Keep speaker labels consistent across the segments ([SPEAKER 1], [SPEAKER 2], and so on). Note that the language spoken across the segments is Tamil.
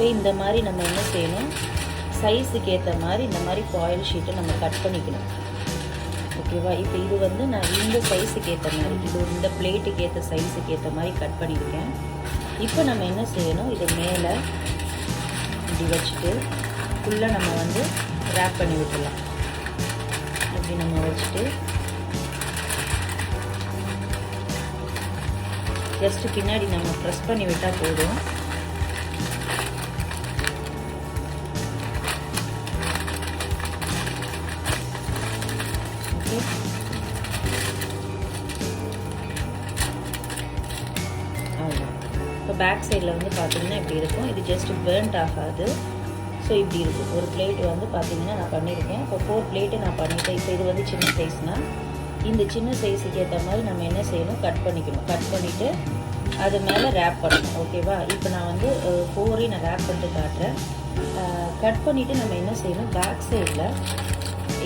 [SPEAKER 1] இப்போ இந்த மாதிரி நம்ம என்ன செய்யணும்? சைஸுக்கு ஏற்ற மாதிரி இந்த மாதிரி ஃபாயில் ஷீட்டை நம்ம கட் பண்ணிக்கணும். ஓகேவா இப்போ இது வந்து நான் இந்த சைஸுக்கு ஏற்ற மாதிரி இது இந்த பிளேட்டுக்கு ஏற்ற சைஸுக்கு ஏற்ற மாதிரி கட் பண்ணியிருக்கேன். இப்போ நம்ம என்ன செய்யணும்? இது மேலே இப்படி வச்சுட்டு ஃபுல்லாக நம்ம வந்து ரேப் பண்ணி விட்டுலாம் இப்படி நம்ம வச்சுட்டு ஜஸ்ட்டு பின்னாடி நம்ம ப்ரெஸ் பண்ணி விட்டால் போதும். பேக் சைடில் வந்து பார்த்தீங்கன்னா இப்படி இருக்கும். இது ஜஸ்ட் பேர்ன்ட் ஆகாது. ஸோ இப்படி இருக்கும். ஒரு பிளேட் வந்து பார்த்தீங்கன்னா நான் பண்ணியிருக்கேன் இப்போ ஃபோர் பிளேட்டு நான் பண்ணிட்டேன். இப்போ இது வந்து சின்ன சைஸ்னால் இந்த சின்ன சைஸுக்கு ஏற்ற மாதிரி நம்ம என்ன செய்யணும்? கட் பண்ணிக்கணும். கட் பண்ணிவிட்டு அது மேலே ரேப் பண்ணணும். ஓகேவா இப்போ நான் வந்து ஃபோரையும் நான் ரேப் பண்ணிட்டு காட்டுறேன். கட் பண்ணிவிட்டு நம்ம என்ன செய்யணும்? பேக் சைடில்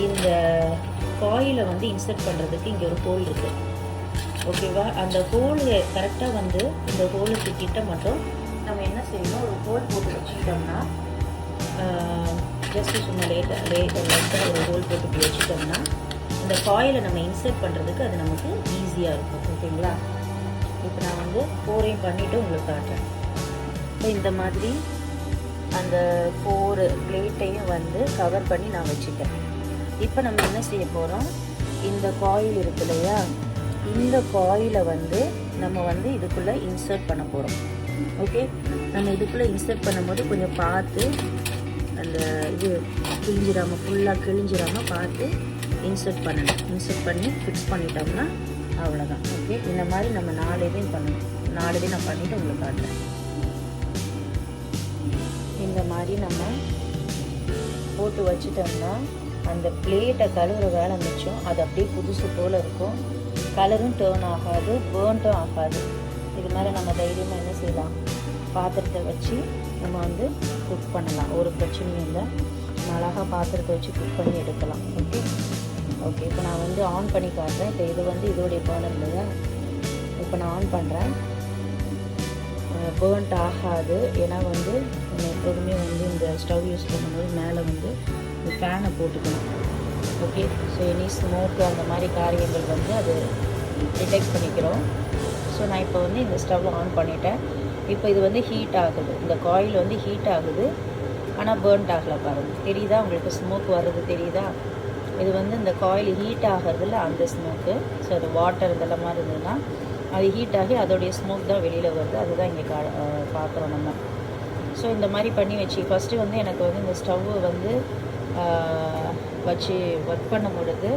[SPEAKER 1] இந்த காயிலை வந்து இன்சர்ட் பண்ணுறதுக்கு இங்கே ஒரு ஹோல் இருக்குது ஓகேவா? அந்த ஹோல் கரெக்டாக வந்து இந்த ஹோலுக்கு கிட்ட மட்டும் நம்ம என்ன செய்யணும்? ஒரு ஹோல் போட்டு வச்சுக்கிட்டோம்னா ஜஸ்ட் சும்மா லேட்டாக லேட்டாக லைட்டாக ஒரு ஹோல் போட்டு வச்சுட்டோம்னா இந்த காயிலை நம்ம இன்சர்ட் பண்ணுறதுக்கு அது நமக்கு ஈஸியாக இருக்கும். ஓகேங்களா? இப்போ நான் வந்து ஃபோரையும் பண்ணிவிட்டு உங்களுக்கு காட்டுறேன். இப்போ இந்த மாதிரி அந்த ஃபோர் பிளேட்டையும் வந்து கவர் பண்ணி நான் வச்சுட்டேன் இப்போ நம்ம என்ன செய்ய போகிறோம் இந்த காயில் இருக்கு இல்லையா? இந்த காயிலை வந்து நம்ம வந்து இதுக்குள்ளே இன்சர்ட் பண்ண போகிறோம் ஓகே நம்ம இதுக்குள்ளே இன்சர்ட் பண்ணும்போது கொஞ்சம் பார்த்து அந்த இது கிழிஞ்சிடாமல் ஃபுல்லாக கிழிஞ்சிடாமல் பார்த்து இன்சர்ட் பண்ணணும். இன்சர்ட் பண்ணி ஃபிக்ஸ் பண்ணிட்டோம்னா அவ்வளோதான் ஓகே இந்த மாதிரி நம்ம நாலு இதையும் பண்ணணும். நாலு இதையும் நான் பண்ணிவிட்டு உங்களுக்கு காட்டுறேன். இந்த மாதிரி நம்ம போட்டு வச்சுட்டோம்னா அந்த பிளேட்டை கழுவுற வேலை மிச்சம். அது அப்படியே புதுசு போல் இருக்கும். கலரும் டேர்ன் ஆகாது பேர்ன்ட்டும் ஆகாது. இது மாதிரி நம்ம தைரியமாக என்ன செய்யலாம்? பாத்திரத்தை வச்சு நம்ம வந்து குக் பண்ணலாம். ஒரு பிரச்சனையும் இல்லை. அழகாக பாத்திரத்தை வச்சு குக் பண்ணி எடுக்கலாம். ஓகே ஓகே இப்போ நான் வந்து ஆன் பண்ணி காட்டுறேன். இப்போ இது வந்து இதோடைய பேர்னர் இல்லையா இப்போ நான் ஆன் பண்ணுறேன் பேர்ன்ட் ஆகாது. ஏன்னா வந்து நம்ம எப்போதுமே வந்து இந்த ஸ்டவ் யூஸ் பண்ணும்போது மேலே வந்து இந்த ஃபேனை போட்டுக்கணும். ஓகே ஸோ எனி ஸ்மோக்கு அந்த மாதிரி காரியங்கள் வந்து அது டிடெக்ட் பண்ணிக்கிறோம். ஸோ நான் இப்போ வந்து இந்த ஸ்டவ் ஆன் பண்ணிட்டேன். இப்போ இது வந்து ஹீட் ஆகுது. இந்த காயில் வந்து ஹீட் ஆகுது. ஆனால் பேர்ன்ட் ஆகலை பாருங்கள் தெரியுதா உங்களுக்கு ஸ்மோக் வர்றது தெரியுதா? இது வந்து இந்த காயில் ஹீட் ஆகிறதுல அந்த ஸ்மோக்கு ஸோ அது வாட்டர் இதெல்லாம் மாதிரி இருந்ததுன்னா அது ஹீட் ஆகி அதோடைய ஸ்மோக் தான் வெளியில் வருது. அதுதான் இங்கே கா பார்க்குறோம் நம்ம. ஸோ இந்த மாதிரி பண்ணி வச்சு ஃபஸ்ட்டு வந்து எனக்கு வந்து இந்த ஸ்டவ்வு வந்து வச்சு ஒர்க் பண்ணும் பொழுது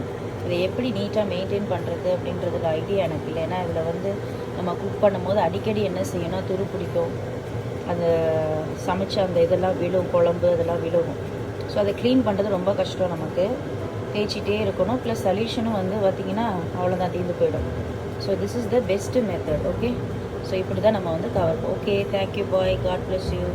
[SPEAKER 1] இதை எப்படி நீட்டாக மெயின்டைன் பண்ணுறது அப்படின்றதுல ஐடியா எனக்கு இல்லை. ஏன்னா இதில் வந்து நம்ம குக் பண்ணும்போது அடிக்கடி என்ன செய்யணும்? துரு பிடிக்கும் அந்த சமைச்ச அந்த இதெல்லாம் விழும் குழம்பு அதெல்லாம் விழும். ஸோ அதை க்ளீன் பண்ணுறது ரொம்ப கஷ்டம் நமக்கு. தேய்ச்சிட்டே இருக்கணும். ப்ளஸ் சல்யூஷனும் வந்து பார்த்திங்கன்னா அவ்வளோதான் தீர்ந்து போயிடும். So this is the best method okay so இப்படி தான் நம்ம வந்து cover okay thank you bye God bless you